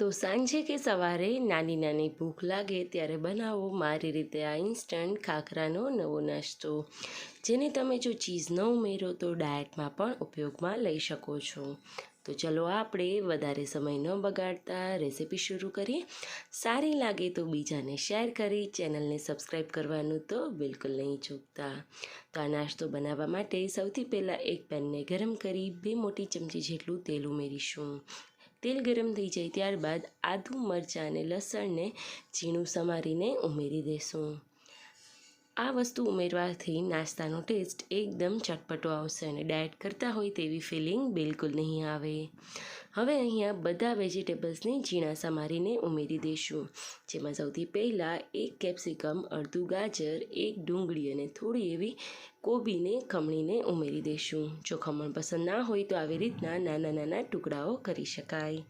તો સાંજે કે સવારે નાની નાની ભૂખ લાગે ત્યારે બનાવો મારી રીતે આ ઇન્સ્ટન્ટ ખાખરાનો નવો નાસ્તો. જેને તમે જો ચીઝ ન ઉમેરો તો ડાયટમાં પણ ઉપયોગમાં લઈ શકો છો. તો ચલો આપણે વધારે સમય ન બગાડતા રેસીપી શરૂ કરીએ. સારી લાગે તો બીજાને શેર કરી ચેનલને સબસ્ક્રાઈબ કરવાનું તો બિલકુલ નહીં ચૂકતા. તો આ નાસ્તો બનાવવા માટે સૌથી પહેલાં એક પેનને ગરમ કરી બે મોટી ચમચી જેટલું તેલ ઉમેરીશું. તેલ ગરમ થઈ જાય ત્યારબાદ આદું મરચાં અને લસણને ઝીણું સમારીને ઉમેરી દેશું. આ વસ્તુ ઉમેરવાથી નાસ્તાનો ટેસ્ટ એકદમ ચટપટો આવશે અને ડાયટ કરતા હોય તેવી ફિલિંગ બિલકુલ નહીં આવે. હવે અહીંયા બધા વેજીટેબલ્સને ઝીણા સમારીને ઉમેરી દઈશું. જેમાં સૌથી પહેલાં એક કેપ્સિકમ, અડધું ગાજર, એક ડુંગળી અને થોડી એવી કોબીને ખમણીને ઉમેરી દઈશું. જો ખમણ પસંદ ના હોય તો આવી રીતના નાના નાના ટુકડાઓ કરી શકાય.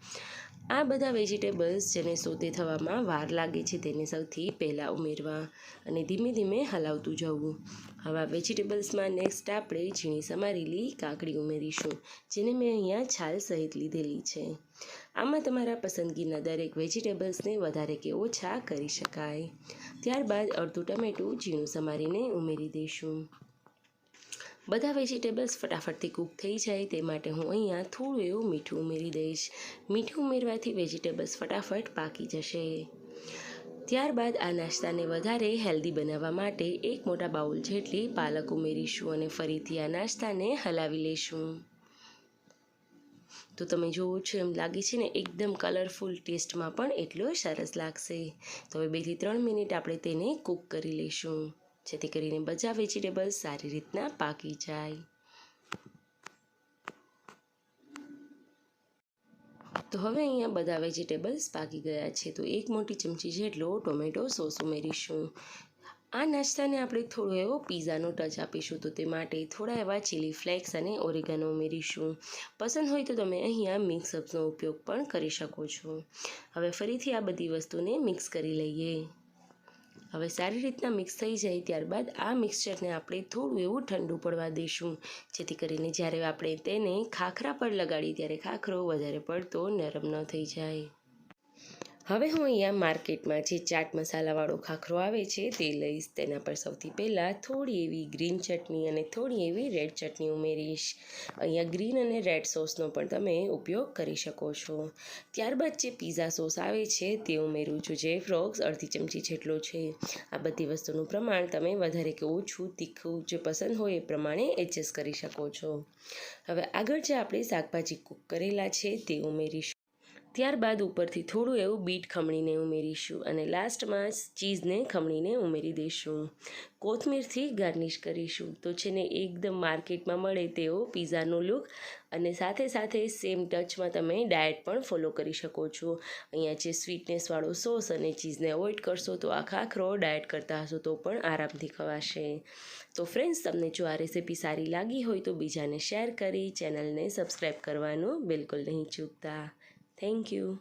આ બધા વેજીટેબલ્સ જેને સોતે થવામાં વાર લાગે છે તેને સૌથી પહેલાં ઉમેરવા અને ધીમે ધીમે હલાવતું જવું. હવે વેજીટેબલ્સમાં નેક્સ્ટ આપણે ઝીણી સમારેલી કાકડી ઉમેરીશું, જેને મેં અહીંયા છાલ સહિત લીધેલી છે. આમાં તમારા પસંદગીના દરેક વેજીટેબલ્સને વધારે કે ઓછા કરી શકાય. ત્યારબાદ અડધું ટમેટું ઝીણું સમારીને ઉમેરી દઈશું. બધા વેજીટેબલ્સ ફટાફટથી કૂક થઈ જાય, તે માટે હું અહીંયા થોડું એવું મીઠું ઉમેરી દઈશ. મીઠું ઉમેરવાથી વેજીટેબલ્સ ફટાફટ પાકી જશે. ત્યારબાદ આ નાસ્તાને વધારે હેલ્ધી બનાવવા માટે એક મોટા બાઉલ જેટલી પાલક ઉમેરીશું અને ફરીથી આ નાસ્તાને હલાવી લઈશું. તો તમે જોવો છો, એમ લાગે છે ને, એકદમ કલરફુલ ટેસ્ટમાં પણ એટલો સરસ લાગશે. તો હવે બેથી ત્રણ મિનિટ આપણે તેને કૂક કરી લઈશું. જેથી કરીને બધા વેજીટેબલ્સ સારી રીતના પાકી જાય. તો હવે અહીંયા બધા વેજીટેબલ્સ પાકી ગયા છે. તો એક મોટી ચમચી જેટલો ટોમેટો સોસ ઉમેરીશું. આ નાસ્તાને આપણે થોડો એવો પીઝાનો ટચ આપીશું. તો તે માટે થોડા એવા ચીલી ફ્લેક્સ અને ઓરેગાનો ઉમેરીશું. પસંદ હોય તો તમે અહીંયા મિક્સ અપનો ઉપયોગ પણ કરી શકો છો. હવે ફરીથી આ બધી વસ્તુને મિક્સ કરી લઈએ. હવે સારી રીતના મિક્સ થઈ જાય ત્યારબાદ આ મિક્સચરને આપણે થોડું એવું ઠંડુ પડવા દઈશું. જેથી કરીને જ્યારે આપણે તેને ખાખરા પર લગાડીએ, ત્યારે ખાખરો વધારે પડતો નરમ ન થઈ જાય. હવે હું અહીંયા માર્કેટમાં જે ચાટ મસાલાવાળો ખાખરો આવે છે તે લઈશ. તેના પર સૌથી પહેલાં થોડી એવી ગ્રીન ચટણી અને થોડી એવી રેડ ચટણી ઉમેરીશ. અહીંયા ગ્રીન અને રેડ સોસનો પણ તમે ઉપયોગ કરી શકો છો. ત્યારબાદ જે પીઝા સોસ આવે છે તે ઉમેરું છું જે ફ્રોક્સ અડધી ચમચી જેટલો છે. આ બધી વસ્તુનું પ્રમાણ તમે વધારે કે ઓછું તીખું જે પસંદ હોય એ પ્રમાણે એડજસ્ટ કરી શકો છો. હવે આગળ જે આપણે શાકભાજી કૂક કરેલા છે તે ઉમેરીશું. ત્યારબાદ ઉપરથી થોડું એવું બીટ ખમણીને ઉમેરીશું અને લાસ્ટમાં ચીઝને ખમણીને ઉમેરી દઈશું. કોથમીરથી ગાર્નિશ કરીશું. તો છે ને, એકદમ માર્કેટમાં મળે તેવો પીઝાનો લુક અને સાથે સાથે સેમ ટચમાં તમે ડાયટ પણ ફોલો કરી શકો છો. અહીંયા જે સ્વીટનેસવાળો સોસ અને ચીઝને અવોઇડ કરશો તો આખા આખરો ડાયટ કરતા હશો તો પણ આરામથી ખવાશે. તો ફ્રેન્ડ્સ, તમને જો આ રેસીપી સારી લાગી હોય તો બીજાને શેર કરી ચેનલને સબસ્ક્રાઈબ કરવાનું બિલકુલ નહીં ચૂકતા. Thank you.